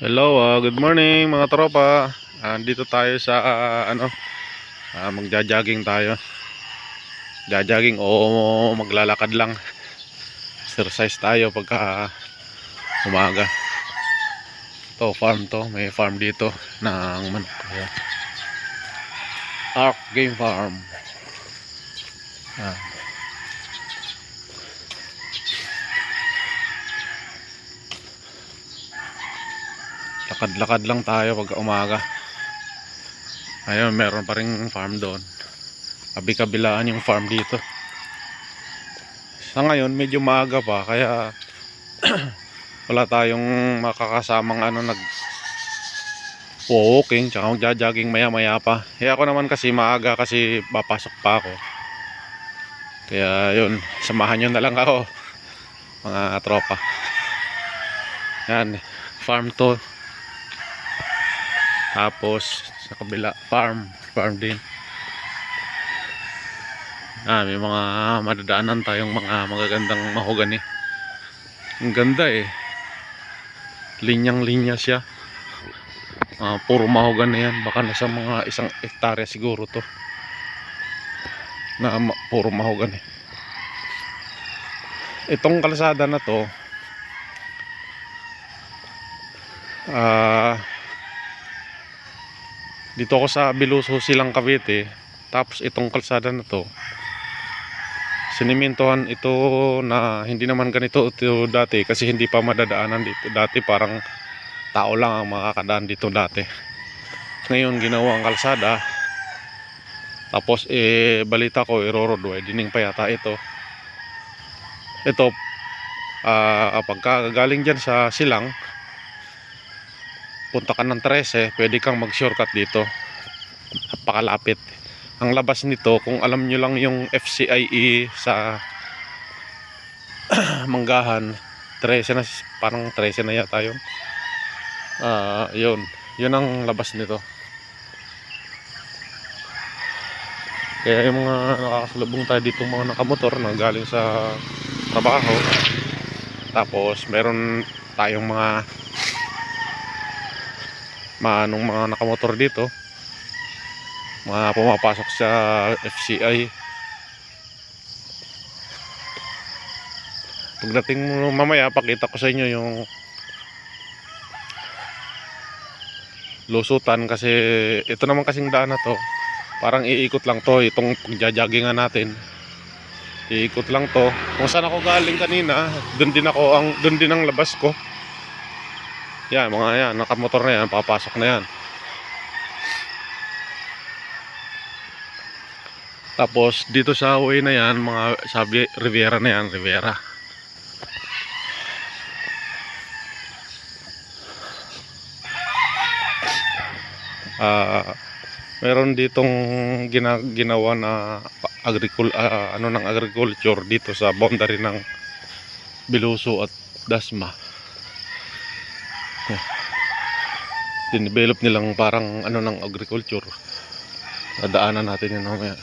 Hello, ah, good morning mga tropa. Andito tayo sa ah, ano, ah, magja-jogging tayo. Jajogging o maglalakad lang. Exercise tayo pagka umaga. To farm to, may farm dito ng manok. Ayan. Ark Game Farm. Ah. Lakad-lakad lang tayo pagka umaga. Ayun, meron pa ring farm doon. Kabi-kabilaan yung farm dito. Sa ngayon, medyo maaga pa, kaya wala tayong makakasamang ano nag walking tsaka magja-jogging maya maya pa. Kaya ako naman kasi maaga kasi papasok pa ako. Kaya yun, samahan nyo na lang ako mga tropa. Yan, farm to. Tapos sa kabila farm, farm din. Ah, may mga madadaanan tayong mga magagandang mahogani. Ang ganda eh. Linyang-linya siya. Ah, puro mahogani yan. Baka nasa mga isang hektarya siguro to. Na ma- puro mahogani. Itong kalsada na to, ah, dito ako sa Biluso silang Cavite. Tapos itong kalsada na to sinimintohan ito na hindi naman ganito ito dati kasi hindi pa madadaanan dito. Dati parang tao lang ang makakadaan dito dati. Ngayon ginawa ang kalsada. Tapos eh balita ko irorod widening pa yata ito. Ito ah pagka galing dyan sa silang punta ka ng 13, pwede kang mag-shortcut dito. Napakalapit. Ang labas nito, kung alam nyo lang yung FCIE sa Manggahan, 13 na, parang 13 na yata yun. Ah, yun. Yun ang labas nito. Kaya yung mga nakakasalubong tayo dito mga nakamotor na galing sa trabaho. Tapos meron tayong mga manong mga nakamotor dito mga pumapasok sa FCI pagdating mamaya pakita ko sa inyo yung lusutan kasi ito naman kasing daan na to. Parang iikot lang to itong pagjajaggingan natin. Iikot lang to. Kung saan ako galing kanina doon din ako ang doon din ang labas ko yan, mga yan, nakamotor na yan, papasok na yan. Tapos dito sa way na yan, mga sabi Riviera na yan, Riviera. Ah, meron ditong gina, ginawa na agricul ah, ano ng agriculture dito sa boundary ng Biluso at Dasma. dinevelop nilang parang ano ng agriculture. Dadaanan natin yun mamaya.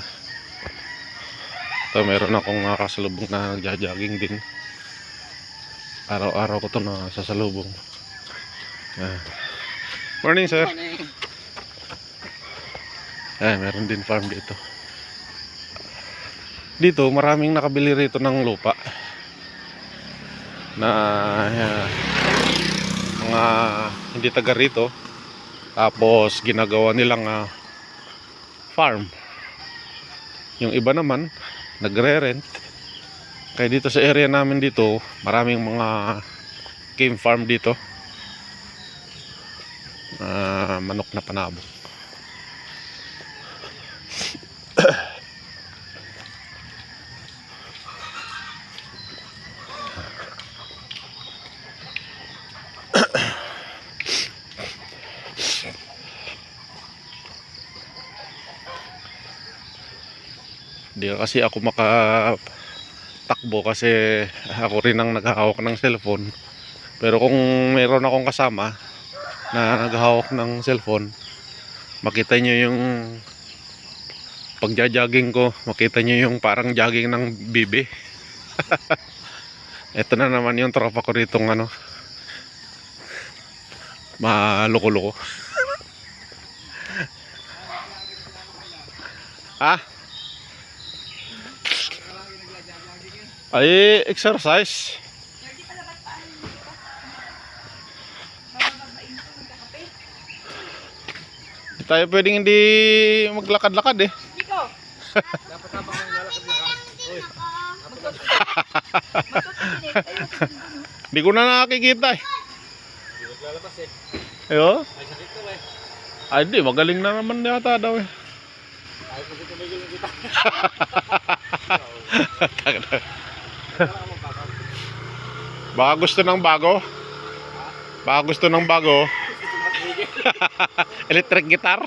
Ito meron akong nakasalubong na nagja-jogging din. Araw-araw ko to na sasalubong. Yan. morning sir. Morning. Ay, meron din farm dito. Dito maraming nakabili rito ng lupa. Na ah, mga hindi taga rito tapos ginagawa nilang ah, farm. Yung iba naman nagre-rent. Kaya dito sa area namin dito, maraming mga game farm dito. Ah, manok na panabo. Hindi kasi ako makatakbo kasi ako rin ang naghahawak ng cellphone. Pero kung meron akong kasama na naghahawak ng cellphone, makita nyo yung pagja-jogging ko, makita nyo yung parang jogging ng bibi. Ito na naman yung tropa ko rito ano. Maloko-loko. ha? Ay, exercise. Hindi pala ba't paano dito? Bababain ko, magkakape. Di tayo pwedeng hindi maglakad-lakad eh. Dito! Dapat habang naglalakad-lakad. Ayun, Hindi ko na nakikita eh. hindi maglalabas eh. Ayo. May sakit daw eh. Ay, di. Magaling na naman yata daw eh. Ayaw ko dito may yung kita. Baka gusto ng bago. Baka gusto ng bago. Electric guitar.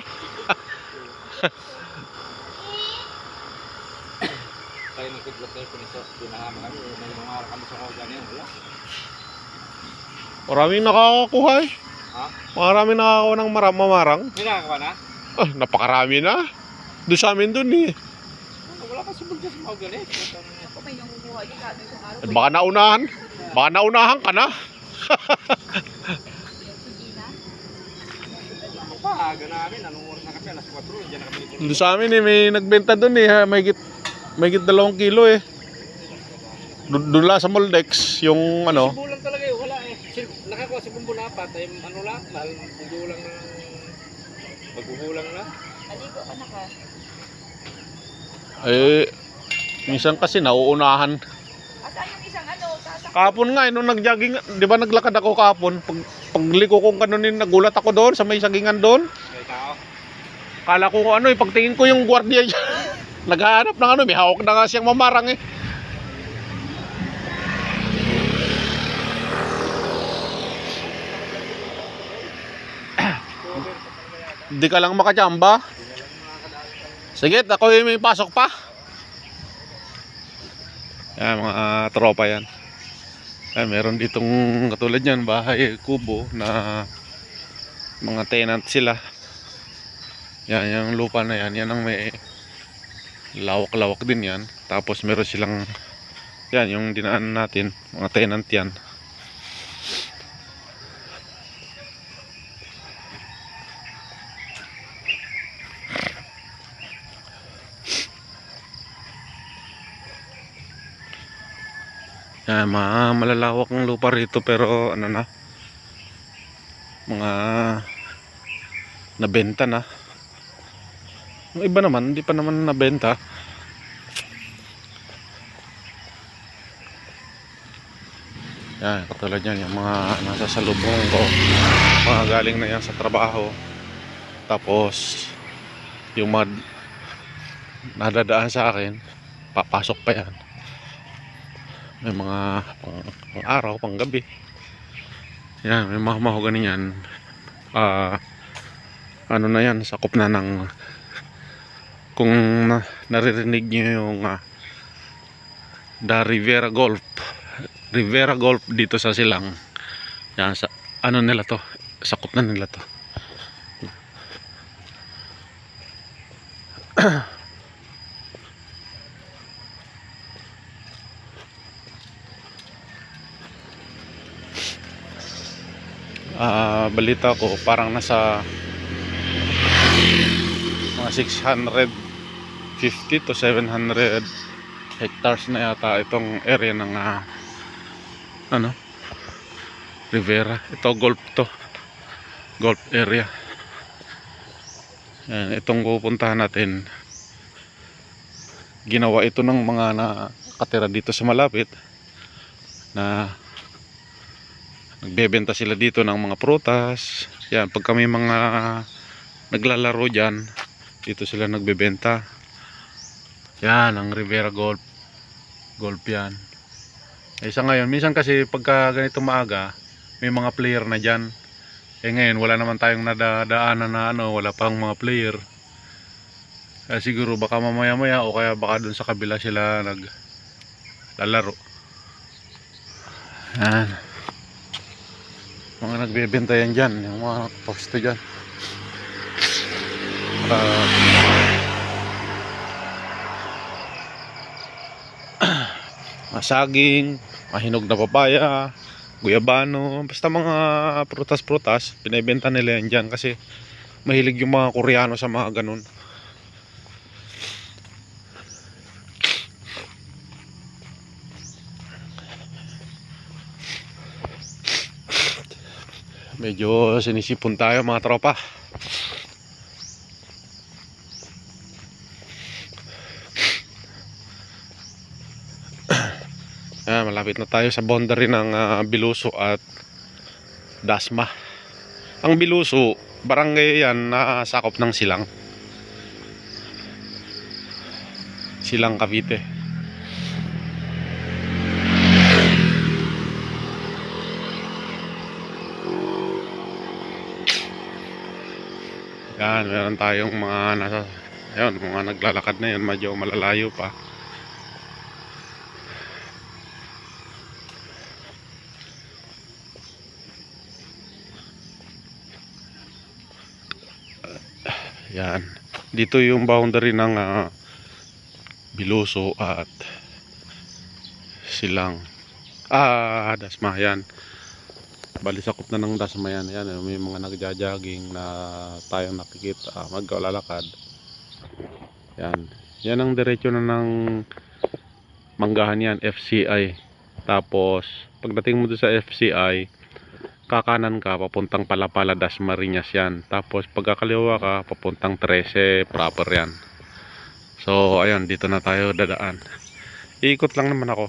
Tayo nagkidlat tayo puniso. Pinahama kami. May mga kami sa kong ganyan. Wala. Maraming nakakakuha eh. Ha? Maraming nakakakuha ng maram mamarang. May nakakawa na? Ah, napakarami na. Doon sa amin doon eh. Wala kasi bulga sa mga. Baka naunahan. Baka naunahan ka na. Hindi na. Pa? Aga namin. Anong oras na kami? Alas 4. Diyan na kami dito. Doon sa amin eh, may nagbenta doon eh. ha. May git, may git dalawang kilo eh. Doon lang sa Moldex, yung ano. Bulang talaga eh. Wala eh. Nakakuha si Bumbo na apat. Ay ano lang. Dahil magbulang na. Magbubulang na. Maligo ka na ka. Eh, minsan kasi nauunahan. Kahapon nga, eh, nung nag-jogging, di ba naglakad ako kahapon? Pag, pagliko kong kanunin, nagulat ako doon sa may sagingan doon. May tao. Kala ko ano eh, pagtingin ko yung gwardiya dyan. Naghahanap ng ano, may hawak na nga siyang mamarang eh. Hindi ka lang makachamba. Sige, ako yung may pasok pa. Yan, mga tropa yan. Yan, meron ditong katulad yan, bahay kubo na mga tenant sila. Yan, yung lupa na yan, yan ang may lawak-lawak din yan. Tapos meron silang, yan, yung dinaan natin, mga tenant yan. Yan, mga malalawak ng lupa rito pero ano na, mga nabenta na. Yung iba naman, hindi pa naman nabenta. Yan, katulad yan, yung mga nasa salubong ko. Mga galing na yan sa trabaho. Tapos, yung mga nadadaan sa akin, papasok pa yan. May mga pang, araw, pang gabi. Yan, may mga mahogani yan. Ah, ano na yan, sakop na ng kung na, naririnig nyo yung ah, The Rivera Golf Rivera Golf dito sa Silang yan sa ano nila to sakop na nila to Ah, balita ko parang nasa mga 650 to 700 hectares na yata itong area ng ah, ano? Rivera. Ito golf to. Golf area. Yan, itong pupuntahan natin. Ginawa ito ng mga nakatira dito sa malapit na nagbebenta sila dito ng mga prutas. Yan pag kami mga naglalaro dyan dito sila nagbebenta. Yan ang Rivera Golf. Golf yan. Eh sa ngayon minsan kasi pagka ganito maaga may mga player na dyan. Eh ngayon wala naman tayong nadadaanan na ano wala pang mga player. Kaya siguro baka mamaya maya o kaya baka dun sa kabila sila nag lalaro yan mga nagbebenta yan dyan yung mga posto dyan Ah, mga saging, mahinog na papaya, guyabano, basta mga prutas-prutas, binibenta nila yan dyan kasi mahilig yung mga Koreano sa mga ganun. Medyo sinisipon tayo mga tropa. Ah, malapit na tayo sa boundary ng ah, Biluso at Dasma. Ang Biluso, barangay yan na sakop ng Silang. Silang Cavite. Yan, meron tayong mga nasa ayun, mga naglalakad na yan, medyo malalayo pa. Yan. Dito yung boundary ng ah, Biloso at Silang. Ah, Dasma. Yan. Bali sakop na ng Dasma yan. Yan. May mga nagja-jogging na tayong nakikita. Ah, magkalalakad. Yan. Yan ang diretso na ng manggahan yan. FCI. Tapos, pagdating mo sa FCI, kakanan ka papuntang Palapala Dasmariñas yan tapos pagkakaliwa ka papuntang 13 proper yan so ayun dito na tayo dadaan iikot lang naman ako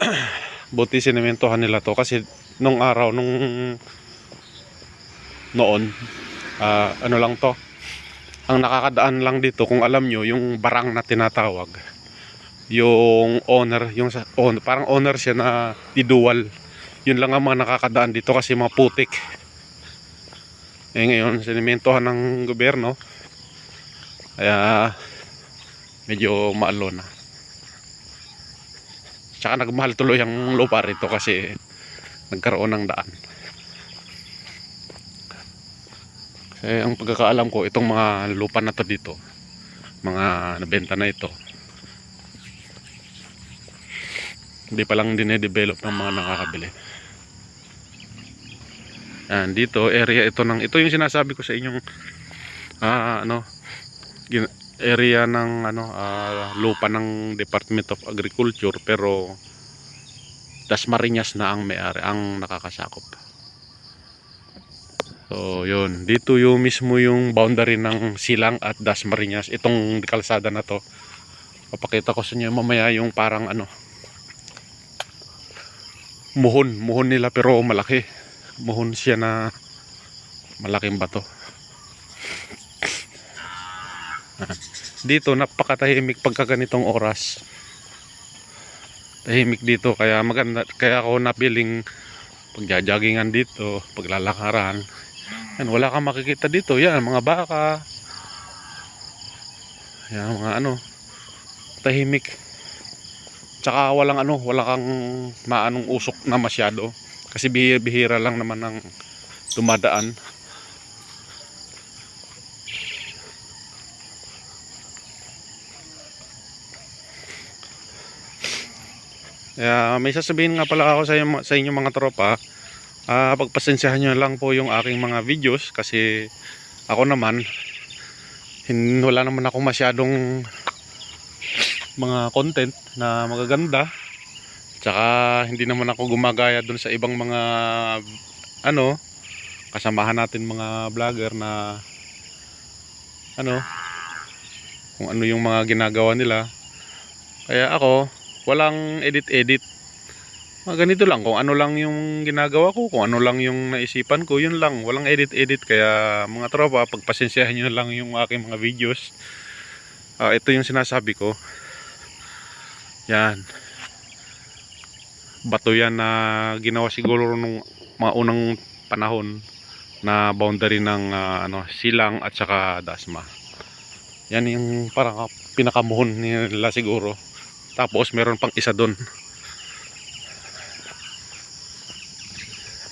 buti sinementohan nila to kasi nung araw nung noon ah, ano lang to ang nakakadaan lang dito kung alam nyo yung barang na tinatawag yung owner yung on, parang owner siya na didual yun lang ang mga nakakadaan dito kasi mga putik. Eh ngayon sinimentohan ng gobyerno. Kaya medyo maalo na tsaka nagmahal tuloy ang lupa rito kasi nagkaroon ng daan. Kasi ang pagkakaalam ko itong mga lupa na to dito mga nabenta na ito hindi pa lang dinedevelop ng mga nakakabili. Yan, dito area ito ng ito yung sinasabi ko sa inyong ah, ano area ng ano ah, lupa ng Department of Agriculture pero Dasmariñas na ang may-ari ang nakakasakop. So, yun. Dito yung mismo yung boundary ng Silang at Dasmariñas. Itong kalsada na to. Papakita ko sa inyo mamaya yung parang ano muhon. Muhon nila pero malaki. Muhon siya na malaking bato. Dito napakatahimik pagka ganitong oras. Tahimik dito kaya maganda kaya ako napiling pagjajaggingan dito, paglalakaran. Yan, wala kang makikita dito. Yan, mga baka. Yan, mga ano. Tahimik. Tsaka walang ano, wala kang maanong usok na masyado. Kasi bihira, lang naman ng dumadaan. Kaya may sasabihin nga pala ako sa inyo, sa inyo mga tropa. Ah, pagpasensyahan nyo lang po yung aking mga videos kasi ako naman hin, wala naman ako masyadong mga content na magaganda. Tsaka hindi naman ako gumagaya dun sa ibang mga ano kasamahan natin mga vlogger na ano kung ano yung mga ginagawa nila. Kaya ako walang edit-edit. Mga ganito lang, kung ano lang yung ginagawa ko, kung ano lang yung naisipan ko, yun lang. Walang edit-edit. Kaya mga tropa, pagpasensyahan nyo lang yung aking mga videos. Ah, ito yung sinasabi ko. Yan. Bato yan na ginawa siguro nung mga unang panahon na boundary ng ah, ano, Silang at saka Dasma. Yan yung parang pinakamuhon nila siguro. Tapos meron pang isa doon.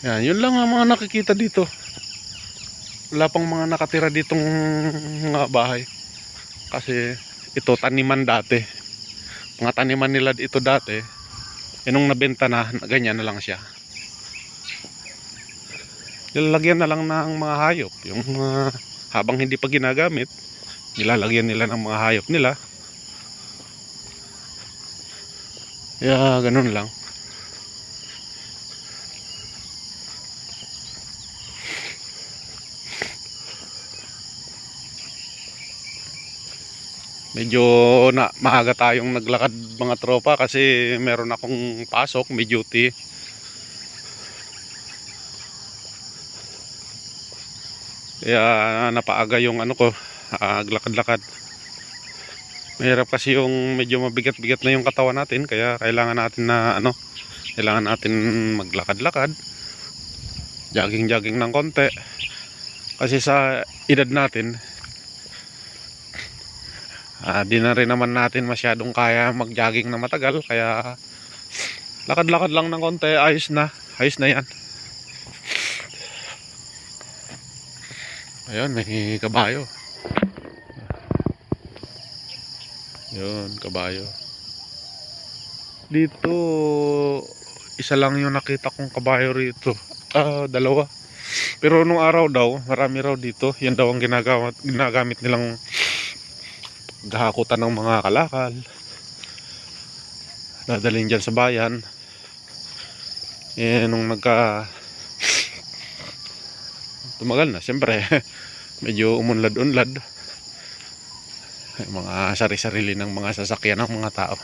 Yan, yun lang ang mga nakikita dito. Wala pang mga nakatira ditong mga bahay. Kasi ito taniman dati. Mga taniman nila ito dati. Eh, nung nabenta na, ganyan na lang siya. Nilalagyan na lang ng mga hayop. Yung mga habang hindi pa ginagamit, nilalagyan nila ng mga hayop nila. Kaya ganun lang. Medyo na maaga tayong naglakad mga tropa kasi meron akong pasok, may duty. Kaya napaaga yung ano ko, ah, glakad-lakad. Mahirap kasi yung medyo mabigat-bigat na yung katawan natin kaya kailangan natin na ano, kailangan natin maglakad-lakad. Jogging-jogging ng konti. Kasi sa edad natin, Ah, di na rin naman natin masyadong kaya mag-jogging na matagal kaya lakad-lakad lang ng konti, ayos na. Ayos na 'yan. Ayun, may kabayo. Yun, kabayo. Dito, isa lang yung nakita kong kabayo rito. Ah, dalawa. Pero nung araw daw, marami raw dito. Yan daw ang ginagamit, ginagamit nilang gahakutan ng mga kalakal dadalhin dyan sa bayan eh nung nagka tumagal na siyempre medyo umunlad-unlad mga sari-sarili ng mga sasakyan ng mga tao.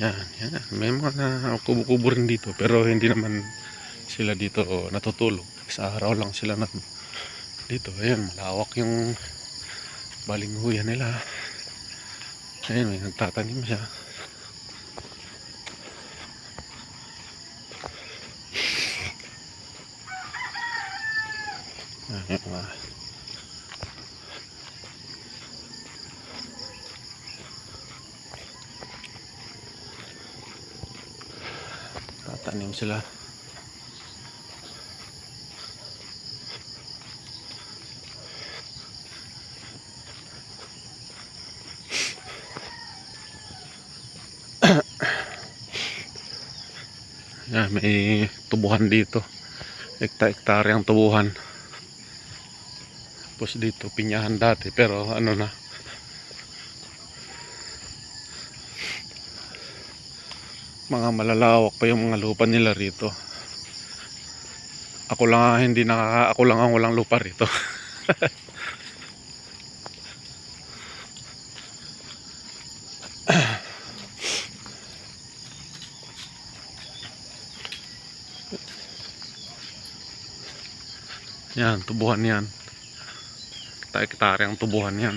Yan yan. May mga kubo-kubo rin dito pero hindi naman sila dito natutulog. Sa araw lang sila na dito. Ayan malawak yung balinghuyan nila. Ayan may nagtatanim siya tatanim sila Yan, may tubuhan dito. Ekta-ektare ang tubuhan. Tapos dito, pinyahan dati. Pero ano na. Mga malalawak pa yung mga lupa nila rito. Ako lang ang hindi nakaka... Ako lang ang walang lupa rito. Yan, tubuhan yan. Ekta-ektare ang tubuhan yan.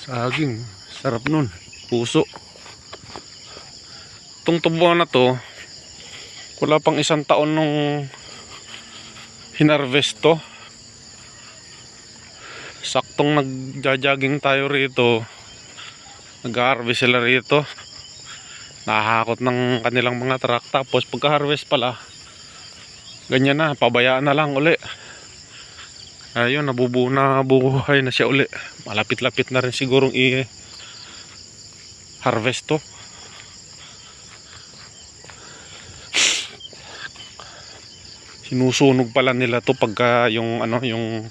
Saging, sarap nun. Puso. Itong tubuhan na to, wala pang isang taon nung hinarvest to saktong nagja-jogging tayo rito nag-harvest sila rito. Nahakot ng kanilang mga truck tapos pagka-harvest pala ganyan na, pabayaan na lang uli. Ayun, nabubuo na buhay na siya uli. Malapit-lapit na rin sigurong i-harvest to. Sinusunog pala nila to pagka yung ano yung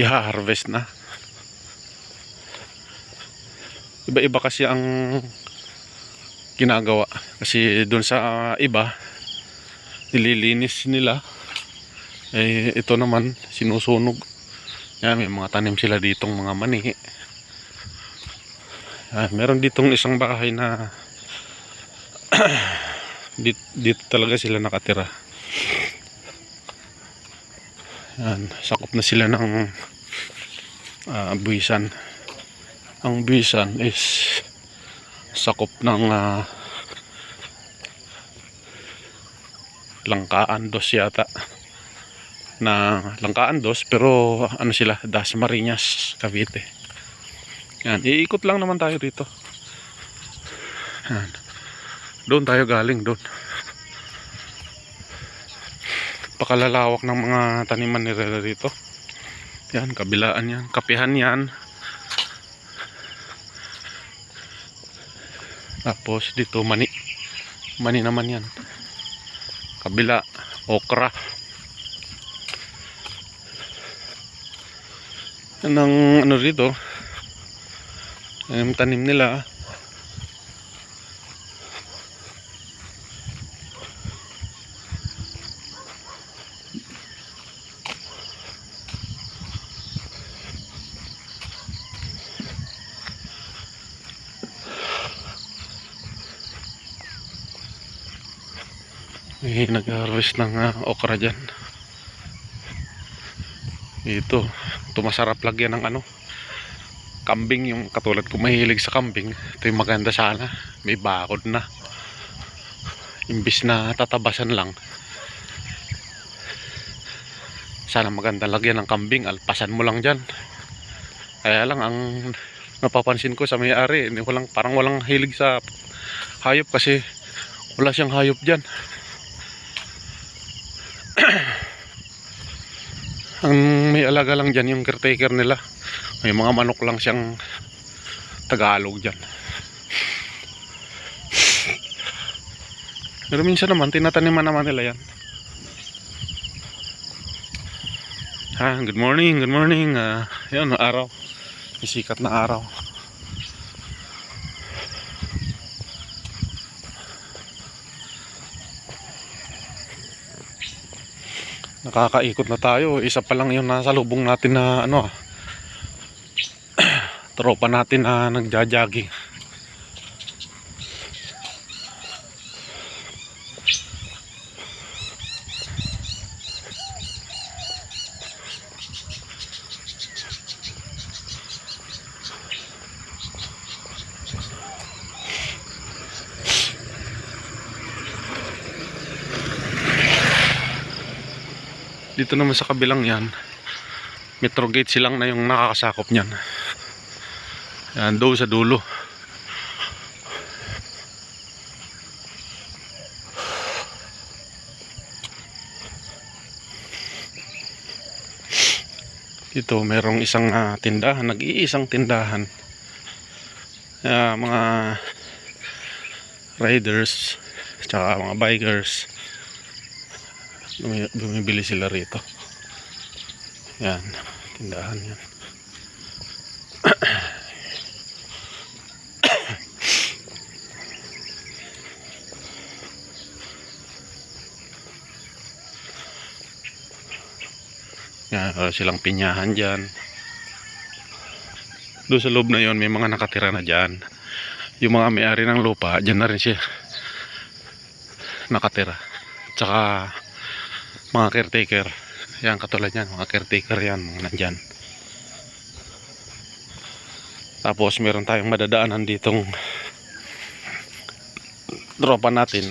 i-harvest na. Iba-iba kasi ang ginagawa. Kasi doon sa iba, nililinis nila. Eh, ito naman, sinusunog. Yan, may mga tanim sila ditong mga mani. Ah, meron ditong isang bahay na dito, dito talaga sila nakatira. Yan, sakop na sila ng ah, buwisan. Ang buwisan is sakop ng ah, Langkaan dos yata. Na Langkaan dos pero ano sila, Dasmariñas, Cavite. Yan, iikot lang naman tayo dito. Yan. Doon tayo galing, doon. Pakalalawak ng mga taniman ni Rere dito. Yan, kabilaan yan. Kapihan yan. Tapos dito mani. Mani naman yan. Kabila, okra. Yan ang ano dito. Yung tanim nila. May nag-harvest ng ah, okra dyan. Ito, tumasarap lagyan ng ano, kambing yung katulad ko mahilig sa kambing. Ito yung maganda sana. May bakod na. Imbis na tatabasan lang. Sana maganda lagyan ng kambing. Alpasan mo lang dyan. Kaya lang ang napapansin ko sa may-ari, walang, parang walang hilig sa hayop kasi wala siyang hayop dyan. Ang may alaga lang dyan yung caretaker nila. May mga manok lang siyang Tagalog dyan. Pero minsan naman, tinataniman naman nila yan. Ha, good morning, good morning. Ah, yan, araw. May sikat na araw. Nakakaikot na tayo. Isa pa lang yung nasa lubong natin na ano ah. Tropa natin na nagja-jogging. Dito naman sa kabilang yan, Metro Gate silang na yung nakakasakop niyan. Yan, doon sa dulo. Dito, merong isang ah, tindahan, nag-iisang tindahan. Ah, mga riders, tsaka mga bikers, bumibili sila rito. Yan, tindahan yan. Yan, silang pinyahan dyan. Doon sa loob na yon may mga nakatira na dyan. Yung mga may-ari ng lupa, dyan na rin siya nakatira. Tsaka mga caretaker. Yan katulad yan. Mga caretaker yan mga nandyan. Tapos meron tayong madadaanan ditong tropa natin.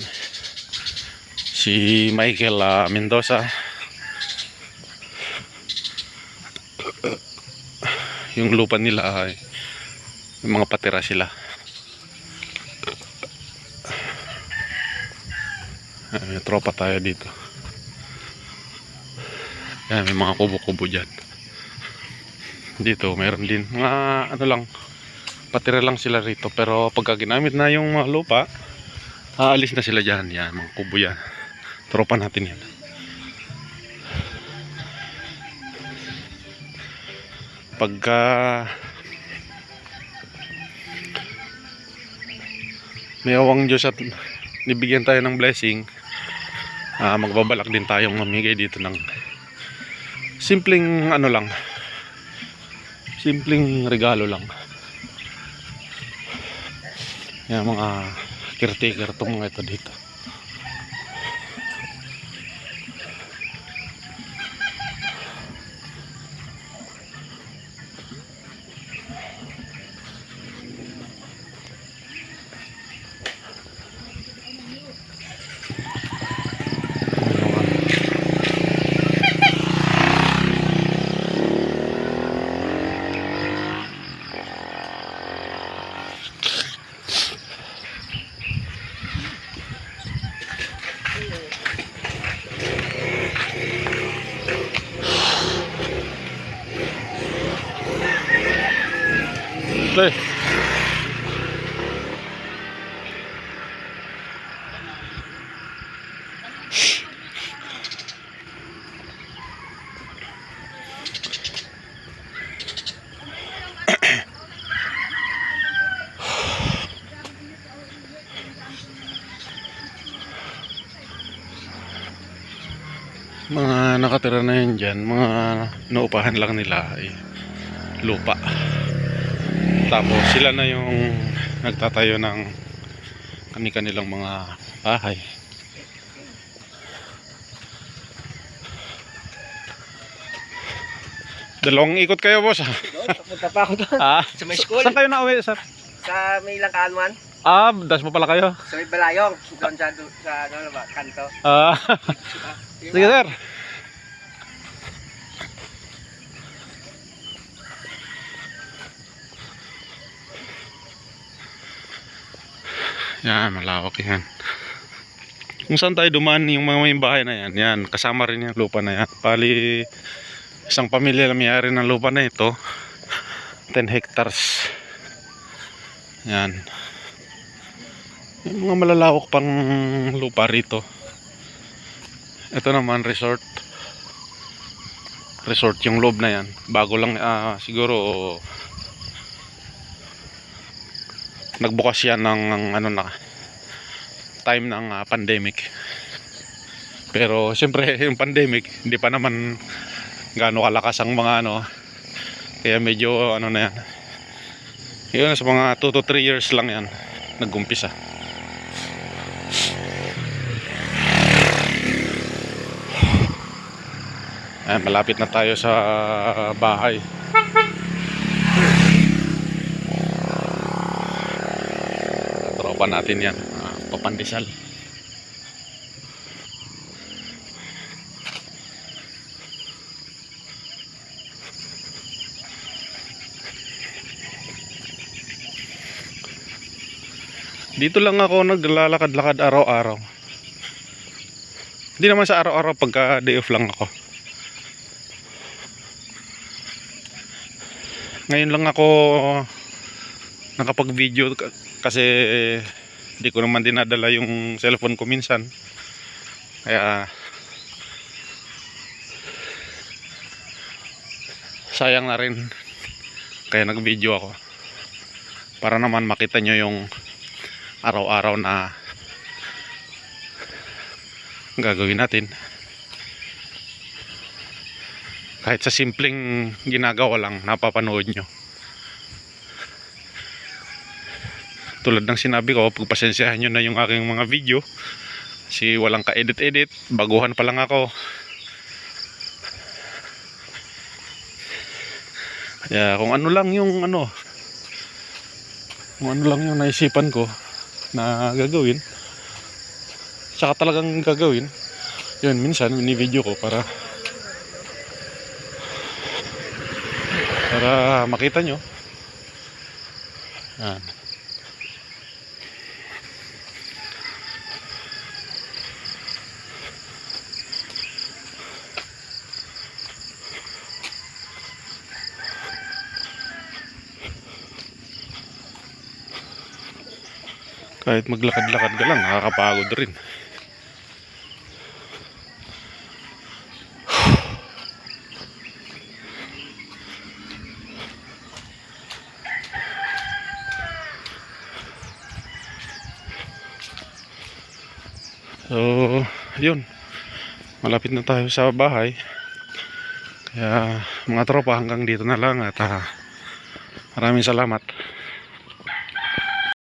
Si Michael ah, Mendoza. Yung lupa nila ay yung mga patira sila. May tropa tayo dito yan, may mga kubo-kubo dyan. Dito, meron din. Mga ano lang, patira lang sila rito. Pero pagka ginamit na yung mga lupa, aalis na sila dyan. Yan, mga kubo yan. Tropa natin yan. Pagka may awang Diyos at nibigyan tayo ng blessing, ah, magbabalak din tayong mamigay dito ng simpleng ano lang. Simpleng regalo lang. Yan mga caretaker tong mga ito dito nakatira na yun dyan, mga naupahan lang nila ay lupa. Tapos sila na yung nagtatayo ng kani-kanilang mga bahay. Dalawang ikot kayo, boss. ah. Punta pa ako doon. Ah, Sa may school. Saan kayo nauwi, sir? Sa may langkaan Ah, das mo pala kayo. Sa may balayong. Doon sa, sa ano ba, kanto. Ah, sige, sir. Yan, malawak yan. Kung saan tayo dumaan yung mga may bahay na yan, yan, kasama rin yung lupa na yan. Pali, isang pamilya lang may-ari ng lupa na ito. 10 hectares. Yan. Yung mga malalawak pang lupa rito. Ito naman resort. Resort yung loob na yan. Bago lang ah, siguro nagbukas yan ng, ano na time ng ah, pandemic. Pero siyempre yung pandemic hindi pa naman gaano kalakas ang mga ano kaya medyo ano na yan. Yun sa mga 2 to 3 years lang yan nagumpisa. Ayan, malapit na tayo sa bahay. Tropa natin yan. ah, papandesal. Dito lang ako naglalakad-lakad araw-araw. Hindi naman sa araw-araw pagka day off lang ako. Ngayon lang ako nakapag-video k- kasi hindi ko naman dinadala yung cellphone ko minsan. Kaya sayang na rin. Kaya nag-video ako. Para naman makita nyo yung araw-araw na gagawin natin. Kahit sa simpleng ginagawa lang, napapanood nyo. Tulad ng sinabi ko, pagpasensyahan nyo na yung aking mga video. Kasi walang ka-edit-edit, baguhan pa lang ako. Kaya kung ano lang yung ano, kung ano lang yung naisipan ko na gagawin, tsaka talagang gagawin, yun, minsan, mini-video ko para para makita nyo yan kahit maglakad-lakad ka lang nakakapagod rin So, yun. Malapit na tayo sa bahay. Kaya mga tropa hanggang dito na lang at ah, maraming salamat.